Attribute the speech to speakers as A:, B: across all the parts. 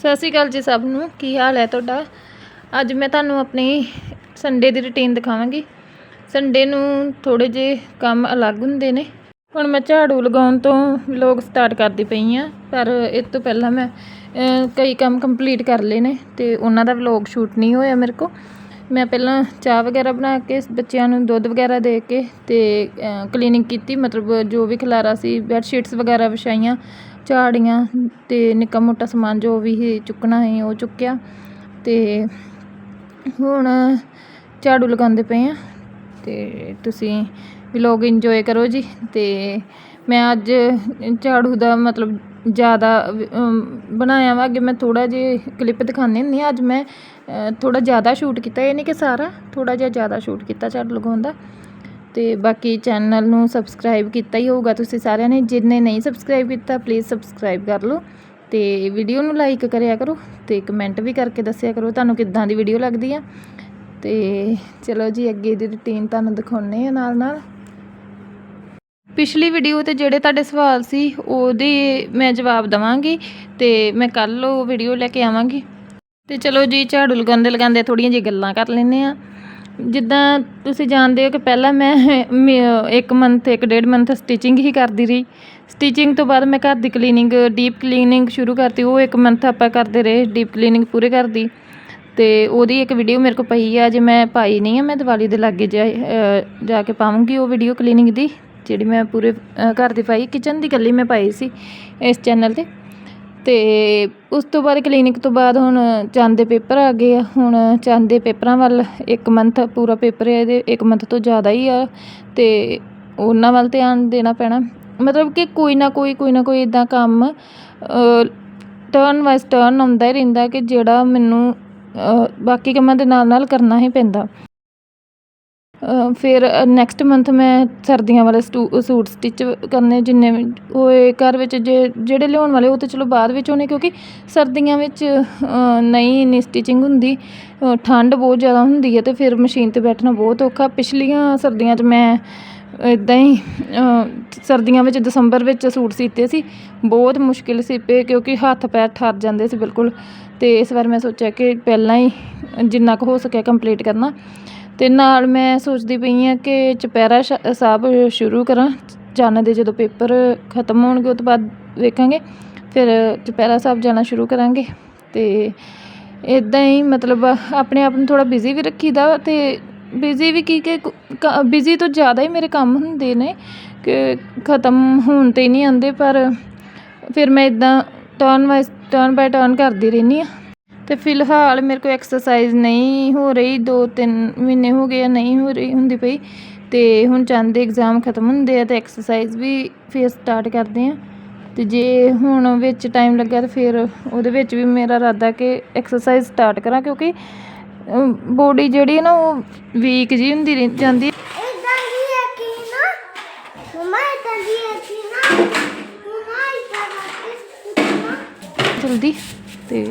A: ਸਤਿ ਸ਼੍ਰੀ ਅਕਾਲ ਜੀ ਸਭ ਨੂੰ। ਕੀ ਹਾਲ ਹੈ ਤੁਹਾਡਾ? ਅੱਜ ਮੈਂ ਤੁਹਾਨੂੰ ਆਪਣੀ ਸੰਡੇ ਦੀ ਰੁਟੀਨ ਦਿਖਾਵਾਂਗੀ। ਸੰਡੇ ਨੂੰ ਥੋੜੇ ਜਿਹੇ ਕੰਮ ਅਲੱਗ ਹੁੰਦੇ ਨੇ। ਹੁਣ ਮੈਂ ਝਾੜੂ ਲਗਾਉਣ ਤੋਂ ਵਲੌਗ ਸਟਾਰਟ ਕਰਦੀ ਪਈ ਆ ਪਰ ਇਸ ਤੋਂ ਪਹਿਲਾਂ ਮੈਂ ਕਈ ਕੰਮ ਕੰਪਲੀਟ ਕਰ ਲਏ ਨੇ ਤੇ ਉਹਨਾਂ ਦਾ ਵਲੌਗ ਸ਼ੂਟ ਨਹੀਂ ਹੋਇਆ ਮੇਰੇ ਕੋ ਮੈਂ ਪਹਿਲਾਂ ਚਾਹ ਵਗੈਰਾ ਬਣਾ ਕੇ, ਬੱਚਿਆਂ ਨੂੰ ਦੁੱਧ ਵਗੈਰਾ ਦੇ ਕੇ ਤੇ ਕਲੀਨਿੰਗ ਕੀਤੀ। ਮਤਲਬ ਜੋ ਵੀ ਖਲਾਰਾ ਸੀ ਬੈੱਡ ਸ਼ੀਟਸ ਵਗੈਰਾ ਵਿਛਾਈਆਂ ਝਾੜੀਆਂ ਅਤੇ ਨਿੱਕਾ ਮੋਟਾ ਸਮਾਨ ਜੋ ਵੀ ਸੀ ਚੁੱਕਣਾ ਸੀ ਉਹ ਚੁੱਕਿਆ। ਅਤੇ ਹੁਣ ਝਾੜੂ ਲਗਾਉਂਦੇ ਪਏ ਹਾਂ ਅਤੇ ਤੁਸੀਂ ਵਲੌਗ ਇੰਜੋਏ ਕਰੋ ਜੀ। ਅਤੇ ਮੈਂ ਅੱਜ ਝਾੜੂ ਦਾ ਮਤਲਬ ਜ਼ਿਆਦਾ ਬਣਾਇਆ ਵਾ। ਅੱਗੇ ਮੈਂ ਥੋੜ੍ਹਾ ਜਿਹਾ ਕਲਿੱਪ ਦਿਖਾਉਂਦੀ ਹੁੰਦੀ ਹਾਂ। ਅੱਜ ਮੈਂ ਥੋੜ੍ਹਾ ਜ਼ਿਆਦਾ ਸ਼ੂਟ ਕੀਤਾ। ਇਹ ਨਹੀਂ ਕਿ ਸਾਰਾ, ਥੋੜ੍ਹਾ ਜਿਹਾ ਜ਼ਿਆਦਾ ਸ਼ੂਟ ਕੀਤਾ ਝਾੜੂ ਲਗਾਉਣ ਦਾ। ਅਤੇ ਬਾਕੀ ਚੈਨਲ ਨੂੰ ਸਬਸਕ੍ਰਾਈਬ ਕੀਤਾ ਹੀ ਹੋਊਗਾ ਤੁਸੀਂ ਸਾਰਿਆਂ ਨੇ। ਜਿੰਨੇ ਨਹੀਂ ਸਬਸਕ੍ਰਾਈਬ ਕੀਤਾ ਪਲੀਜ਼ ਸਬਸਕ੍ਰਾਈਬ ਕਰ ਲਓ ਤੇ ਵੀਡੀਓ ਨੂੰ ਲਾਈਕ ਕਰਿਆ ਕਰੋ ਤੇ ਕਮੈਂਟ ਵੀ ਕਰਕੇ ਦੱਸਿਆ ਕਰੋ ਤੁਹਾਨੂੰ ਕਿੱਦਾਂ ਦੀ ਵੀਡੀਓ ਲੱਗਦੀ ਆ। ਤੇ ਚਲੋ ਜੀ, ਅੱਗੇ ਦੀ ਰੁਟੀਨ ਤੁਹਾਨੂੰ ਦਿਖਾਉਣੇ ਆ ਨਾਲ ਨਾਲ ਪਿਛਲੀ ਵੀਡੀਓ ਤੇ ਜਿਹੜੇ ਤੁਹਾਡੇ ਸਵਾਲ ਸੀ, ਉਹਦੇ ਮੈਂ ਜਵਾਬ ਦਵਾਂਗੀ ਤੇ ਮੈਂ ਕੱਲ ਉਹ ਵੀਡੀਓ ਲੈ ਕੇ ਆਵਾਂਗੀ। ਤੇ ਚਲੋ ਜੀ, ਝਾੜੂ ਲਗਾਉਂਦੇ ਲਗਾਉਂਦੇ ਥੋੜੀਆਂ ਜਿਹੀ ਗੱਲਾਂ ਕਰ ਲੈਂਦੇ ਆ। ਜਿੱਦਾਂ ਤੁਸੀਂ ਜਾਣਦੇ ਹੋ ਕਿ ਪਹਿਲਾਂ ਮੈਂ ਮ- ਇੱਕ ਮੰਥ ਇੱਕ ਡੇਢ ਮੰਥ ਸਟਿਚਿੰਗ ਹੀ ਕਰਦੀ ਰਹੀ। ਸਟਿਚਿੰਗ ਤੋਂ ਬਾਅਦ ਮੈਂ ਘਰ ਦੀ ਕਲੀਨਿੰਗ ਡੀਪ ਕਲੀਨਿੰਗ ਸ਼ੁਰੂ ਕਰਤੀ। ਉਹ ਇੱਕ ਮੰਥ ਆਪਾਂ ਕਰਦੇ ਰਹੇ ਡੀਪ ਕਲੀਨਿੰਗ ਪੂਰੇ ਕਰਦੀ। ਅਤੇ ਉਹਦੀ ਇੱਕ ਵੀਡੀਓ ਮੇਰੇ ਕੋਲ ਪਈ ਆ, ਜੇ ਮੈਂ ਪਾਈ ਨਹੀਂ ਆ, ਮੈਂ ਦੀਵਾਲੀ ਦੇ ਲਾਗੇ ਜਾ ਜਾ ਕੇ ਪਾਵਾਂਗੀ ਉਹ ਵੀਡੀਓ ਕਲੀਨਿੰਗ ਦੀ, ਜਿਹੜੀ ਮੈਂ ਪੂਰੇ ਘਰ ਦੀ ਪਾਈ ਕਿਚਨ ਦੀ ਇਕੱਲੀ ਮੈਂ ਪਾਈ ਸੀ ਇਸ ਚੈਨਲ ਤੇ। ਅਤੇ ਉਸ ਤੋਂ ਬਾਅਦ ਕਲੀਨਿਕ ਤੋਂ ਬਾਅਦ ਹੁਣ ਚੰਦ ਦੇ ਪੇਪਰ ਆ ਗਏ ਆ। ਹੁਣ ਚੰਦ ਦੇ ਪੇਪਰਾਂ ਵੱਲ ਇੱਕ ਮੰਥ ਪੂਰਾ ਪੇਪਰ ਹੈ ਇਹਦੇ, ਇੱਕ ਮੰਥ ਤੋਂ ਜ਼ਿਆਦਾ ਹੀ ਆ ਅਤੇ ਉਹਨਾਂ ਵੱਲ ਧਿਆਨ ਦੇਣਾ ਪੈਣਾ। ਮਤਲਬ ਕਿ ਕੋਈ ਨਾ ਕੋਈ ਕੋਈ ਨਾ ਕੋਈ ਇੱਦਾਂ ਕੰਮ ਟਰਨ ਵਾਈਜ਼ ਟਰਨ ਆਉਂਦਾ ਹੀ ਰਹਿੰਦਾ ਕਿ ਜਿਹੜਾ ਮੈਨੂੰ ਬਾਕੀ ਕੰਮਾਂ ਦੇ ਨਾਲ ਨਾਲ ਕਰਨਾ ਹੀ ਪੈਂਦਾ। ਫਿਰ ਨੈਕਸਟ ਮੰਥ ਮੈਂ ਸਰਦੀਆਂ ਵਾਲੇ ਸਟੂ- ਸੂਟ ਸਟਿਚ ਕਰਨੇ ਜਿੰਨੇ ਵੀ ਹੋਏ ਘਰ ਵਿੱਚ ਜੇ, ਜਿਹੜੇ ਲਿਆਉਣ ਵਾਲੇ ਉਹ ਤਾਂ ਚਲੋ ਬਾਅਦ ਵਿੱਚ ਹੋਣੇ ਕਿਉਂਕਿ ਸਰਦੀਆਂ ਵਿੱਚ ਨਹੀਂ ਇੰਨੀ ਸਟਿਚਿੰਗ ਹੁੰਦੀ ਠੰਡ ਬਹੁਤ ਜ਼ਿਆਦਾ ਹੁੰਦੀ ਹੈ ਅਤੇ ਫਿਰ ਮਸ਼ੀਨ ਤੇ ਬੈਠਣਾ ਬਹੁਤ ਔਖਾ। ਪਿਛਲੀਆਂ ਸਰਦੀਆਂ 'ਚ ਮੈਂ ਇੱਦਾਂ ਹੀ ਸਰਦੀਆਂ ਵਿੱਚ ਦਸੰਬਰ ਵਿੱਚ ਸੂਟ ਸੀਤੇ ਸੀ, ਬਹੁਤ ਮੁਸ਼ਕਿਲ ਸੀ ਪਏ ਕਿਉਂਕਿ ਹੱਥ ਪੈਰ ਠਰ ਜਾਂਦੇ ਸੀ ਬਿਲਕੁਲ। ਅਤੇ ਇਸ ਵਾਰ ਮੈਂ ਸੋਚਿਆ ਕਿ ਪਹਿਲਾਂ ਹੀ ਜਿੰਨਾ ਕੁ ਹੋ ਸਕਿਆ ਕੰਪਲੀਟ ਕਰਨਾ। ਅਤੇ ਨਾਲ ਮੈਂ ਸੋਚਦੀ ਪਈ ਹਾਂ ਕਿ ਚੁਪਹਿਰਾ ਸ਼- ਸਾਹਿਬ ਸ਼ੁਰੂ ਕਰਾਂ। ਚੰਨ ਦੇ ਜਦੋਂ ਪੇਪਰ ਖਤਮ ਹੋਣਗੇ, ਉਹ ਤੋਂ ਬਾਅਦ ਵੇਖਾਂਗੇ। ਫਿਰ ਚੁਪਹਿਰਾ ਸਾਹਿਬ ਜਾਣਾ ਸ਼ੁਰੂ ਕਰਾਂਗੇ। ਅਤੇ ਇੱਦਾਂ ਹੀ ਮਤਲਬ ਆਪਣੇ ਆਪ ਨੂੰ ਥੋੜ੍ਹਾ ਬਿਜ਼ੀ ਵੀ ਰੱਖੀਦਾ ਅਤੇ ਬਿਜ਼ੀ ਵੀ ਕੀ ਕਿ ਬਿਜ਼ੀ ਤੋਂ ਜ਼ਿਆਦਾ ਹੀ ਮੇਰੇ ਕੰਮ ਹੁੰਦੇ ਨੇ ਕਿ ਖਤਮ ਹੋਣ ਤੇ ਨਹੀਂ ਆਉਂਦੇ, ਪਰ ਫਿਰ ਮੈਂ ਇੱਦਾਂ turn wise turn by turn ਕਰਦੀ ਰਹਿੰਦੀ ਹਾਂ। ਤੇ ਫਿਲਹਾਲ ਮੇਰੇ ਕੋਲ ਐਕਸਰਸਾਈਜ਼ ਨਹੀਂ ਹੋ ਰਹੀ 2-3 ਮਹੀਨੇ ਹੋ ਗਏ ਨਹੀਂ ਹੋ ਰਹੀ ਹੁੰਦੀ ਪਈ ਤੇ ਹੁਣ ਚੰਦ ਦੇ ਐਗਜ਼ਾਮ ਖਤਮ ਹੁੰਦੇ ਆ ਤੇ ਐਕਸਰਸਾਈਜ਼ ਵੀ ਫਿਰ ਸਟਾਰਟ ਕਰਦੇ ਆ ਤੇ ਜੇ ਹੁਣ ਵਿੱਚ ਟਾਈਮ ਲੱਗਿਆ ਤੇ ਫਿਰ ਉਹਦੇ ਵਿੱਚ ਵੀ ਮੇਰਾ ਇਰਾਦਾ ਕਿ ਐਕਸਰਸਾਈਜ਼ ਸਟਾਰਟ ਕਰਾਂ ਕਿਉਂਕਿ ਬੋਡੀ ਜਿਹੜੀ ਹੈ ਨਾ ਉਹ ਵੀਕ ਜੀ ਹੁੰਦੀ ਰਹਿ ਜਾਂਦੀ ਹੈ।
B: ਇਦਾਂ ਦੀ ਹੈ ਕਿ ਨਾ ਮਮਾ ਇਦਾਂ ਦੀ ਹੈ ਕਿ ਨਾ ਮਮਾ ਇਦਾਂ ਕਰਕੇ ਨਾ
A: ਜਲਦੀ ਤੇ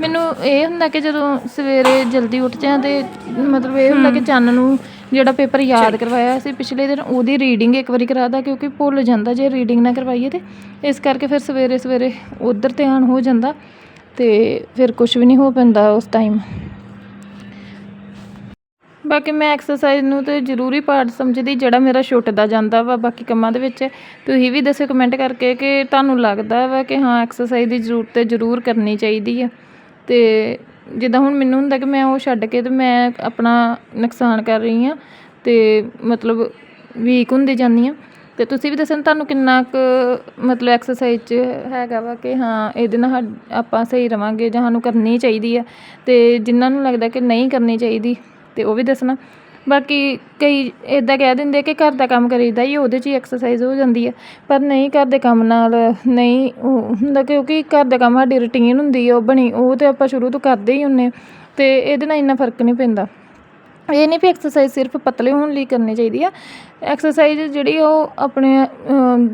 A: ਮੈਨੂੰ ਇਹ ਹੁੰਦਾ ਕਿ ਜਦੋਂ ਸਵੇਰੇ ਜਲਦੀ ਉੱਠ ਜਾਂ ਤੇ ਮਤਲਬ ਇਹ ਹੁੰਦਾ ਕਿ ਚੰਨ ਨੂੰ ਜਿਹੜਾ ਪੇਪਰ ਯਾਦ ਕਰਵਾਇਆ ਸੀ ਪਿਛਲੇ ਦਿਨ ਉਹਦੀ ਰੀਡਿੰਗ ਇੱਕ ਵਾਰੀ ਕਰਾਦਾ ਕਿਉਂਕਿ ਭੁੱਲ ਜਾਂਦਾ ਜੇ ਰੀਡਿੰਗ ਨਾ ਕਰਵਾਈਏ ਤੇ। ਇਸ ਕਰਕੇ ਫਿਰ ਸਵੇਰੇ ਸਵੇਰੇ ਉਧਰ ਧਿਆਨ ਹੋ ਜਾਂਦਾ ਤੇ ਫਿਰ ਕੁਝ ਵੀ ਨਹੀਂ ਹੋ ਪੈਂਦਾ ਉਸ ਟਾਈਮ ਬਾਕੀ ਮੈਂ ਐਕਸਰਸਾਈਜ਼ ਨੂੰ ਤੇ ਜ਼ਰੂਰੀ ਪਾਰਟ ਸਮਝਦੀ, ਜਿਹੜਾ ਮੇਰਾ ਛੁੱਟਦਾ ਜਾਂਦਾ ਵਾ ਬਾਕੀ ਕੰਮਾਂ ਦੇ ਵਿੱਚ। ਤੁਸੀਂ ਵੀ ਦੱਸਿਓ ਕਮੈਂਟ ਕਰਕੇ ਕਿ ਤੁਹਾਨੂੰ ਲੱਗਦਾ ਵਾ ਕਿ ਹਾਂ ਐਕਸਰਸਾਈਜ਼ ਦੀ ਜ਼ਰੂਰਤ ਤੇ ਜ਼ਰੂਰ ਕਰਨੀ ਚਾਹੀਦੀ ਆ। ਤੇ ਜਿੱਦਾਂ ਹੁਣ ਮੈਨੂੰ ਹੁੰਦਾ ਕਿ ਮੈਂ ਉਹ ਛੱਡ ਕੇ ਤੇ ਮੈਂ ਆਪਣਾ ਨੁਕਸਾਨ ਕਰ ਰਹੀ ਆ ਤੇ ਮਤਲਬ ਵੀਕ ਹੁੰਦੀ ਜਾਂਦੀ ਆ ਤੇ ਤੁਸੀਂ ਵੀ ਦੱਸਣ ਤੁਹਾਨੂੰ ਕਿੰਨਾ ਕੁ ਮਤਲਬ ਐਕਸਰਸਾਈਜ਼ 'ਚ ਹੈਗਾ ਵਾ ਕਿ ਹਾਂ, ਇਹਦੇ ਨਾਲ ਆਪਾਂ ਸਹੀ ਰਵਾਂਗੇ ਜਾਂ ਸਾਨੂੰ ਕਰਨੀ ਚਾਹੀਦੀ ਆ। ਤੇ ਜਿਨ੍ਹਾਂ ਨੂੰ ਲੱਗਦਾ ਕਿ ਨਹੀਂ ਕਰਨੀ ਚਾਹੀਦੀ। ਤੇ ਉਹ ਵੀ ਦੱਸਣਾ। ਬਾਕੀ ਕਈ ਇਦਾਂ ਕਹਿ ਦਿੰਦੇ ਕਿ ਘਰ ਦਾ ਕੰਮ ਕਰੀਦਾ ਹੀ ਉਹਦੇ 'ਚ ਹੀ ਐਕਸਰਸਾਈਜ਼ ਹੋ ਜਾਂਦੀ ਹੈ ਪਰ ਨਹੀਂ ਘਰ ਦੇ ਕੰਮ ਨਾਲ ਨਹੀਂ ਹੁੰਦਾ ਕਿਉਂਕਿ ਘਰ ਦਾ ਕੰਮ ਸਾਡੀ ਰੂਟੀਨ ਹੁੰਦੀ ਆ, ਉਹ ਬਣੀ, ਉਹ ਤਾਂ ਆਪਾਂ ਸ਼ੁਰੂ ਤੋਂ ਕਰਦੇ ਹੀ ਹੁੰਦੇ ਅਤੇ ਇਹਦੇ ਨਾਲ ਇੰਨਾ ਫ਼ਰਕ ਨਹੀਂ ਪੈਂਦਾ। ਇਹ ਨਹੀਂ ਵੀ ਐਕਸਰਸਾਈਜ਼ ਸਿਰਫ ਪਤਲੇ ਹੋਣ ਲਈ ਕਰਨੀ ਚਾਹੀਦੀ ਆ। ਐਕਸਰਸਾਈਜ਼ ਜਿਹੜੀ ਉਹ ਆਪਣੇ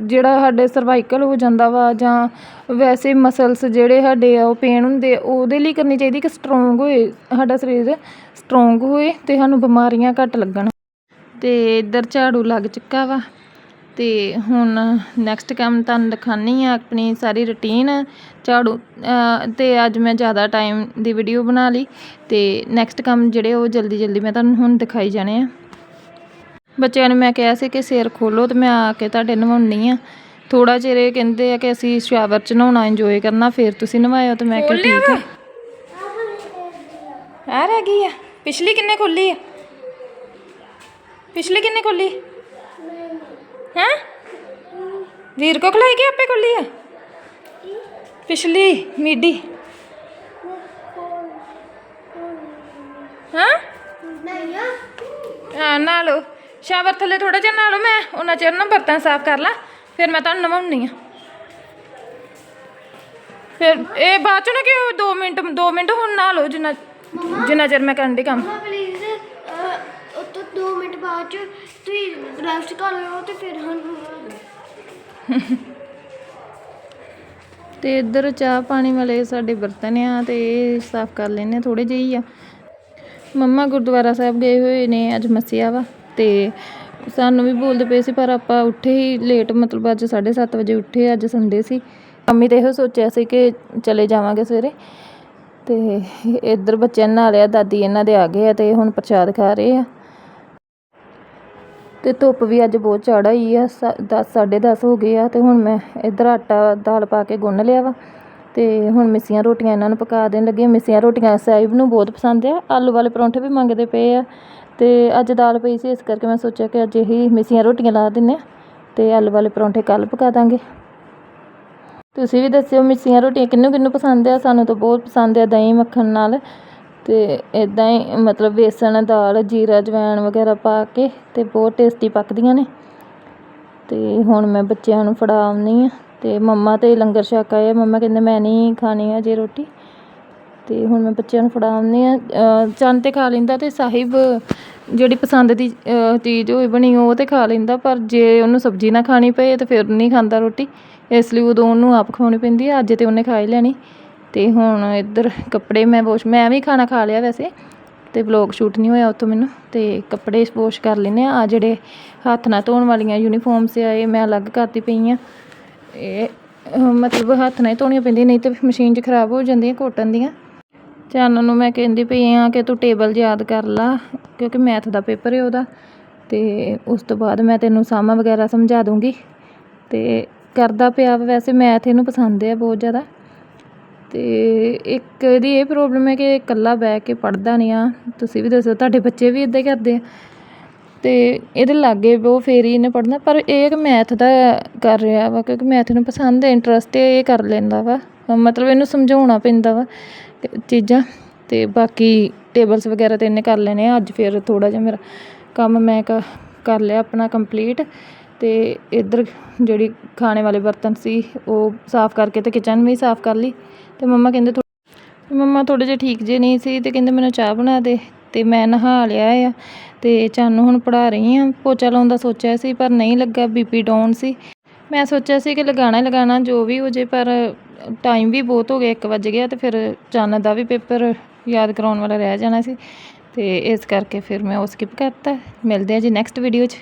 A: ਜਿਹੜਾ ਸਾਡੇ ਸਰਵਾਈਕਲ ਹੋ ਜਾਂਦਾ ਵਾ ਜਾਂ ਵੈਸੇ ਮਸਲਸ ਜਿਹੜੇ ਸਾਡੇ ਆ ਉਹ ਪੇਨ ਹੁੰਦੇ ਆ, ਉਹਦੇ ਲਈ ਕਰਨੀ ਚਾਹੀਦੀ ਕਿ ਸਟਰੋਂਗ ਹੋਏ ਸਾਡਾ ਸਰੀਰ ਸਟਰੋਂਗ ਹੋਏ ਅਤੇ ਸਾਨੂੰ ਬਿਮਾਰੀਆਂ ਘੱਟ ਲੱਗਣ। ਅਤੇ ਇੱਧਰ ਝਾੜੂ ਲੱਗ ਚੁੱਕਾ ਵਾ। ਤੇ ਹੁਣ ਨੈਕਸਟ ਕੰਮ ਤੁਹਾਨੂੰ ਦਿਖਾਉਂਦੀ ਆ ਆਪਣੀ ਸਾਰੀ ਰੁਟੀਨ ਝਾੜੂ ਅਹ, ਤੇ ਅੱਜ ਮੈਂ ਜ਼ਿਆਦਾ ਟਾਈਮ ਦੀ ਵੀਡੀਓ ਬਣਾ ਲਈ ਤੇ ਨੈਕਸਟ ਕੰਮ ਜਿਹੜੇ ਉਹ ਜਲਦੀ ਜਲਦੀ ਮੈਂ ਤੁਹਾਨੂੰ ਹੁਣ ਦਿਖਾਈ ਜਾਣੇ ਆ। ਬੱਚਿਆਂ ਨੂੰ ਮੈਂ ਕਿਹਾ ਸੀ ਕਿ ਸਿਰ ਖੋਲੋ ਤੇ ਮੈਂ ਆ ਕੇ ਤੁਹਾਡੇ ਨਵਾਉਣੀ ਆ ਥੋੜਾ ਚਿਰ ਇਹ ਕਹਿੰਦੇ ਆ ਕਿ ਅਸੀਂ ਸ਼ਾਵਰ ਚ ਨਹਾਉਣਾ ਇੰਜੋਏ ਕਰਨਾ ਫਿਰ ਤੁਸੀਂ ਨਵਾਇਓ ਤੇ ਮੈਂ ਕਿਹਾ ਠੀਕ ਹੈ ਆ ਰਹਿ ਗਈ ਆ। ਪਿਛਲੀ ਕਿੰਨੇ ਖੁੱਲੀ ਆ? ਪਿਛਲੀ ਕਿੰਨੇ ਖੁੱਲੀ ਹੈ? ਵੀਰ ਕੋ ਖਲਾਈ ਕਿ ਆਪੇ ਖੁੱਲੀ ਆ? ਪਿਛਲੀ, ਮੀਡੀ। ਹਾਂ? ਨਾ ਲਓ ਸ਼ਾਵਰ ਥੱਲੇ ਥੋੜਾ ਜਿਹਾ ਨਾ ਲਓ ਮੈਂ, ਉਹਨਾਂ ਚਿਰ ਨਾ ਬਰਤਨ ਸਾਫ਼ ਕਰ ਲਾਂ, ਫਿਰ ਮੈਂ ਤੁਹਾਨੂੰ ਨਵਾਉਣੀ ਆ। ਫਿਰ ਇਹ ਬਾਅਦ ਚ ਨਾ ਕਿ 2 ਮਿੰਟ 2 ਮਿੰਟ ਹੁਣ ਨਾ ਲਓ ਜਿੰਨਾ ਜਿੰਨਾ ਚਿਰ ਮੈਂ ਕਰਨ ਦੀ ਕੰਮ।
B: ਪਲੀਜ਼ ਉਹ ਤੋਂ 2 ਮਿੰਟ ਬਾਅਦ ਚ ਤੁਸੀਂ ਰੈਸਟ ਕਰ ਲਿਓ ਤੇ ਫਿਰ ਸਾਨੂੰ
A: ਤੇ ਇੱਧਰ ਚਾਹ ਪਾਣੀ ਵਾਲੇ ਸਾਡੇ ਬਰਤਨ ਆ ਤੇ ਇਹ ਸਾਫ਼ ਕਰ ਲੈਨੇ ਥੋੜੇ ਜਿਹੇ ਆ। ਮੰਮਾ ਗੁਰਦੁਆਰਾ ਸਾਹਿਬ ਗਏ ਹੋਏ ਨੇ, ਅੱਜ ਮੱਸਿਆ ਵਾ ਤੇ ਸਾਨੂੰ ਵੀ ਬੋਲਦੇ ਪਏ ਸੀ, ਪਰ ਆਪਾਂ ਉੱਠੇ ਹੀ ਲੇਟ ਮਤਲਬ ਅੱਜ 7:30 ਵਜੇ ਉੱਠੇ, ਅੱਜ ਸੰਡੇ ਸੀ। ਮੰਮੀ ਤੇ ਇਹੋ ਸੋਚਿਆ ਸੀ ਕਿ ਚਲੇ ਜਾਵਾਂਗੇ ਸਵੇਰੇ। ਤੇ ਇੱਧਰ ਬੱਚਿਆਂ ਨੇ ਆ, ਦਾਦੀ ਇਹਨਾਂ ਦੇ ਆ ਗਏ ਆ ਤੇ ਹੁਣ ਪ੍ਰਸ਼ਾਦ ਖਾ ਰਹੇ ਆ। ਅਤੇ ਧੁੱਪ ਵੀ ਅੱਜ ਬਹੁਤ ਚੜ੍ਹ ਆਈ ਆ, ਸਾ, ਦਸ, ਸਾਢੇ ਦਸ ਹੋ ਗਏ ਆ ਅਤੇ ਹੁਣ ਮੈਂ ਇੱਧਰ ਆਟਾ ਦਾਲ ਪਾ ਕੇ ਗੁੰਨ ਲਿਆ ਵਾ ਅਤੇ ਹੁਣ ਮਿੱਸੀਆਂ ਰੋਟੀਆਂ ਇਹਨਾਂ ਨੂੰ ਪਕਾ ਦੇਣ ਲੱਗੀ ਮਿੱਸੀਆਂ ਰੋਟੀਆਂ ਸਾਹਿਬ ਨੂੰ ਬਹੁਤ ਪਸੰਦ ਆ, ਆਲੂ ਵਾਲੇ ਪਰੌਂਠੇ ਵੀ ਮੰਗਦੇ ਪਏ ਆ ਅਤੇ ਅੱਜ ਦਾਲ ਪਈ ਸੀ ਇਸ ਕਰਕੇ ਮੈਂ ਸੋਚਿਆ ਕਿ ਅੱਜ ਇਹੀ ਮਿੱਸੀਆਂ ਰੋਟੀਆਂ ਲਾ ਦਿੰਨੇ ਆ ਤੇ ਆਲੂ ਵਾਲੇ ਪਰੌਂਠੇ ਕੱਲ੍ਹ ਪਕਾ ਦਾਂਗੇ। ਤੁਸੀਂ ਵੀ ਦੱਸਿਓ ਮਿੱਸੀਆਂ ਰੋਟੀਆਂ ਕਿੰਨੂੰ ਕਿੰਨੂੰ ਪਸੰਦ ਆ? ਸਾਨੂੰ ਤਾਂ ਬਹੁਤ ਪਸੰਦ ਆ ਦਹੀਂ ਮੱਖਣ ਨਾਲ। ਅਤੇ ਇੱਦਾਂ ਹੀ ਮਤਲਬ ਬੇਸਣ ਦਾਲ, ਜੀਰਾ ਜਵੈਣ ਵਗੈਰਾ ਪਾ ਕੇ ਅਤੇ ਬਹੁਤ ਟੇਸਟੀ ਪੱਕਦੀਆਂ ਨੇ। ਅਤੇ ਹੁਣ ਮੈਂ ਬੱਚਿਆਂ ਨੂੰ ਫੜਾ ਆਉਂਦੀ ਹਾਂ ਅਤੇ ਮੰਮਾ ਤਾਂ ਲੰਗਰ ਛਕ ਆਏ ਆ। ਮੰਮਾ ਕਹਿੰਦੇ ਮੈਂ ਨਹੀਂ ਖਾਣੀ ਅਜੇ ਰੋਟੀ। ਅਤੇ ਹੁਣ ਮੈਂ ਬੱਚਿਆਂ ਨੂੰ ਫੜਾ ਆਉਂਦੀ ਹਾਂ ਚੰਨ ਤੇ ਖਾ ਲੈਂਦਾ ਅਤੇ ਸਾਹਿਬ ਜਿਹੜੀ ਪਸੰਦ ਦੀ ਚੀਜ਼ ਹੋਏ ਬਣੀ ਉਹ ਤਾਂ ਖਾ ਲੈਂਦਾ। ਪਰ ਜੇ ਉਹਨੂੰ ਸਬਜ਼ੀ ਨਾ ਖਾਣੀ ਪਏ ਤਾਂ ਫਿਰ ਨਹੀਂ ਖਾਂਦਾ ਰੋਟੀ। ਇਸ ਲਈ ਉਦੋਂ ਉਹਨੂੰ ਆਪ ਖਵਾਉਣੀ ਪੈਂਦੀ ਹੈ ਅੱਜ ਤਾਂ ਉਹਨੇ ਖਾ ਹੀ ਲੈਣੀ। ਅਤੇ ਹੁਣ ਇੱਧਰ ਕੱਪੜੇ ਮੈਂ ਵਾਸ਼ ਮੈਂ ਵੀ ਖਾਣਾ ਖਾ ਲਿਆ ਵੈਸੇ ਅਤੇ ਵਲੌਗ ਸ਼ੂਟ ਨਹੀਂ ਹੋਇਆ ਉੱਥੋਂ ਮੈਨੂੰ ਅਤੇ ਕੱਪੜੇ ਵਾਸ਼ ਕਰ ਲੈਂਦੇ ਆ ਆਹ ਜਿਹੜੇ ਹੱਥ ਨਾਲ ਧੋਣ ਵਾਲੀਆਂ ਯੂਨੀਫਾਰਮਸ ਆ ਇਹ ਮੈਂ ਅਲੱਗ ਕਰਤੀ ਪਈ ਆ ਇਹ ਮਤਲਬ ਹੱਥ ਨਾਲ ਹੀ ਧੋਣੀਆਂ ਪੈਂਦੀਆਂ ਨਹੀਂ ਤਾਂ ਮਸ਼ੀਨ 'ਚ ਖਰਾਬ ਹੋ ਜਾਂਦੀਆਂ ਕੋਟਨ ਦੀਆਂ। ਚੰਨ ਨੂੰ ਮੈਂ ਕਹਿੰਦੀ ਪਈ ਆ ਕਿ ਤੂੰ ਟੇਬਲ ਯਾਦ ਕਰ ਲਾ ਕਿਉਂਕਿ ਮੈਥ ਦਾ ਪੇਪਰ ਹੈ ਉਹਦਾ ਤੇ ਉਸ ਤੋਂ ਬਾਅਦ ਮੈਂ ਤੈਨੂੰ ਸਾਮਾ ਵਗੈਰਾ ਸਮਝਾ ਦੂੰਗੀ। ਤੇ ਕਰਦਾ ਪਿਆ ਵਾ, ਵੈਸੇ ਮੈਥ ਇਹਨੂੰ ਪਸੰਦ ਹੈ ਬਹੁਤ ਜ਼ਿਆਦਾ। ਅਤੇ ਇੱਕ ਇਹਦੀ ਇਹ ਪ੍ਰੋਬਲਮ ਹੈ ਕਿ ਇਕੱਲਾ ਬਹਿ ਕੇ ਪੜ੍ਹਦਾ ਨਹੀਂ ਆ। ਤੁਸੀਂ ਵੀ ਦੱਸੋ, ਤੁਹਾਡੇ ਬੱਚੇ ਵੀ ਇੱਦਾਂ ਹੀ ਕਰਦੇ ਆ। ਅਤੇ ਇਹਦੇ ਲਾਗੇ ਉਹ ਫਿਰ ਹੀ ਇਹਨੇ ਪੜ੍ਹਨਾ, ਪਰ ਇਹ ਕਿ ਮੈਥ ਦਾ ਕਰ ਰਿਹਾ ਵਾ, ਕਿਉਂਕਿ ਮੈਥ ਨੂੰ ਪਸੰਦ ਹੈ ਇੰਟਰਸਟ ਹੈ ਇਹ ਕਰ ਲੈਂਦਾ ਵਾ। ਮਤਲਬ ਇਹਨੂੰ ਸਮਝਾਉਣਾ ਪੈਂਦਾ ਵਾ ਚੀਜ਼ਾਂ। ਅਤੇ ਬਾਕੀ ਟੇਬਲਸ ਵਗੈਰਾ ਤਾਂ ਇਹਨੇ ਕਰ ਲੈਣੇ ਆ। ਅੱਜ ਫਿਰ ਥੋੜ੍ਹਾ ਜਿਹਾ ਮੇਰਾ ਕੰਮ ਮੈਂ ਕ- ਕਰ ਲਿਆ ਆਪਣਾ ਕੰਪਲੀਟ ਅਤੇ ਇੱਧਰ ਜਿਹੜੀ ਖਾਣੇ ਵਾਲੇ ਬਰਤਨ ਸੀ, ਉਹ ਸਾਫ਼ ਕਰਕੇ ਅਤੇ ਕਿਚਨ ਵੀ ਸਾਫ਼ ਕਰ ਲਈ। ਤੇ ਮੰਮਾ ਕਹਿੰਦੇ ਥੋ- ਮੰਮਾ ਥੋੜੇ ਜਿਹਾ ਠੀਕ ਜੇ ਨਹੀਂ ਸੀ ਤੇ ਕਹਿੰਦੇ ਮੈਨੂੰ ਚਾਹ ਬਣਾ ਦੇ ਤੇ ਮੈਂ ਨਹਾ ਲਿਆ ਆ ਤੇ ਚਾਨੂੰ ਹੁਣ ਪੜਾ ਰਹੀ ਆ। ਪੋਚਾ ਲਾਉਣ ਦਾ ਸੋਚਿਆ ਸੀ ਪਰ ਨਹੀਂ ਲੱਗਾ ਬੀਪੀ ਡਾਊਨ ਸੀ। ਮੈਂ ਸੋਚਿਆ ਸੀ ਕਿ ਲਗਾਣਾ ਹੀ ਲਗਾਣਾ, ਜੋ ਵੀ ਹੋ ਜੇ ਪਰ ਟਾਈਮ ਵੀ ਬਹੁਤ ਹੋ ਗਿਆ 1 ਵਜ ਗਿਆ ਤੇ ਫਿਰ ਚੰਨ ਦਾ ਵੀ ਪੇਪਰ ਯਾਦ ਕਰਾਉਣ ਵਾਲਾ ਰਹਿ ਜਾਣਾ ਸੀ ਤੇ ਇਸ ਕਰਕੇ ਫਿਰ ਮੈਂ ਉਹ ਸਕਿਪ ਕਰਤਾ। ਮਿਲਦੇ ਆ ਜੀ ਨੈਕਸਟ ਵੀਡੀਓ 'ਚ।